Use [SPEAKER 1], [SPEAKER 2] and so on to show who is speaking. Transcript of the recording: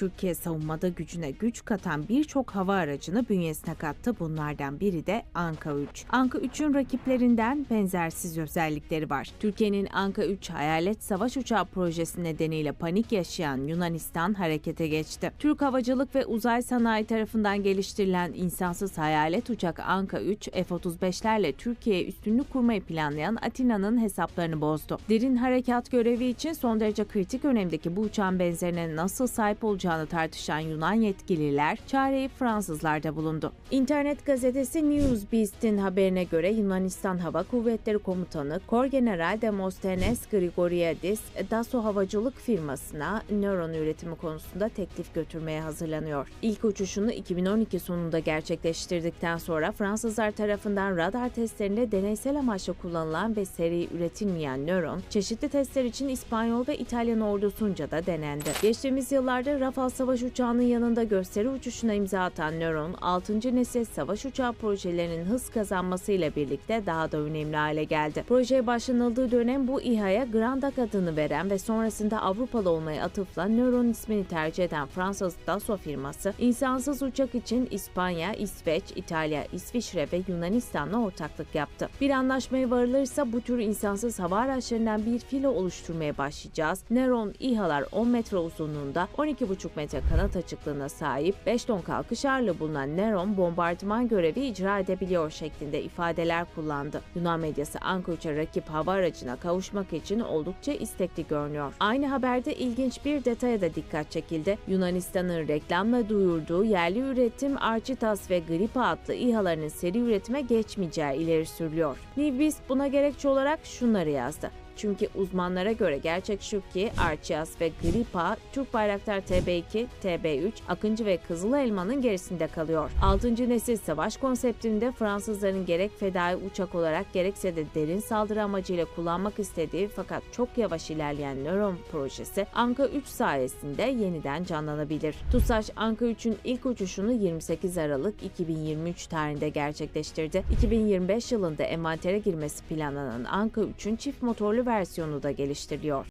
[SPEAKER 1] Türkiye savunmada gücüne güç katan birçok hava aracını bünyesine kattı. Bunlardan biri de Anka 3. Anka 3'ün rakiplerinden benzersiz özellikleri var. Türkiye'nin Anka 3 hayalet savaş uçağı projesi nedeniyle panik yaşayan Yunanistan harekete geçti. Türk Havacılık ve Uzay Sanayi tarafından geliştirilen insansız hayalet uçak Anka 3, F-35'lerle Türkiye'ye üstünlük kurmayı planlayan Atina'nın hesaplarını bozdu. Derin harekat görevi için son derece kritik önemdeki bu uçağın benzerine nasıl sahip olacağını tartışan Yunan yetkililer çareyi Fransızlarda bulundu. İnternet gazetesi Newsbeast'in haberine göre Yunanistan Hava Kuvvetleri Komutanı Korgeneral Demosthenes Grigoriadis, Dassault Havacılık firmasına nöron üretimi konusunda teklif götürmeye hazırlanıyor. İlk uçuşunu 2012 sonunda gerçekleştirdikten sonra Fransızlar tarafından radar testlerinde deneysel amaçla kullanılan ve seri üretilmeyen nöron, çeşitli testler için İspanyol ve İtalyan ordusunca da denendi. Geçtiğimiz yıllarda Rafale savaş uçağının yanında gösteri uçuşuna imza atan nöron, 6. nesil savaş uçağı projelerinin hız kazanmasıyla birlikte daha da önemli hale geldi. Projeye başlanıldığı dönem bu İHA'ya Grandak adını veren ve sonrasında Avrupalı olmaya atıfla nöron ismini tercih eden Fransız Dassault firması, insansız uçak için İspanya, İsveç, İtalya, İsviçre ve Yunanistan'la ortaklık yaptı. Bir anlaşmaya varılırsa bu tür insansız hava araçlarından bir filo oluşturmaya başlayacağız. Neron İHA'lar 10 metre uzunluğunda 12,5 metre kanat açıklığına sahip 5 ton kalkış ağırlığı bulunan Neron bombardıman görevi icra edebiliyor şeklinde ifadeler kullandı. Yunan medyası Anka 3'e rakip hava aracına kavuşmak için oldukça istekli görünüyor. Aynı haberde ilginç bir detaya da dikkat çekildi. Yunanistan'ın reklamla duyurduğu yerli üretim Architas ve Gripa adlı İHA'larının seri üretime geçmeyeceği ileri sürülüyor. Nivbis buna gerekçe olarak şunları yazdı. Çünkü uzmanlara göre gerçek şu ki Archias ve Gripa, Türk Bayraktar TB2, TB3, Akıncı ve Kızıl Elma'nın gerisinde kalıyor. 6. nesil savaş konseptinde Fransızların gerek fedai uçak olarak gerekse de derin saldırı amacıyla kullanmak istediği fakat çok yavaş ilerleyen Nöron projesi Anka 3 sayesinde yeniden canlanabilir. TUSAŞ Anka 3'ün ilk uçuşunu 28 Aralık 2023 tarihinde gerçekleştirdi. 2025 yılında envantere girmesi planlanan Anka 3'ün çift motorlu versiyonu da geliştiriliyor.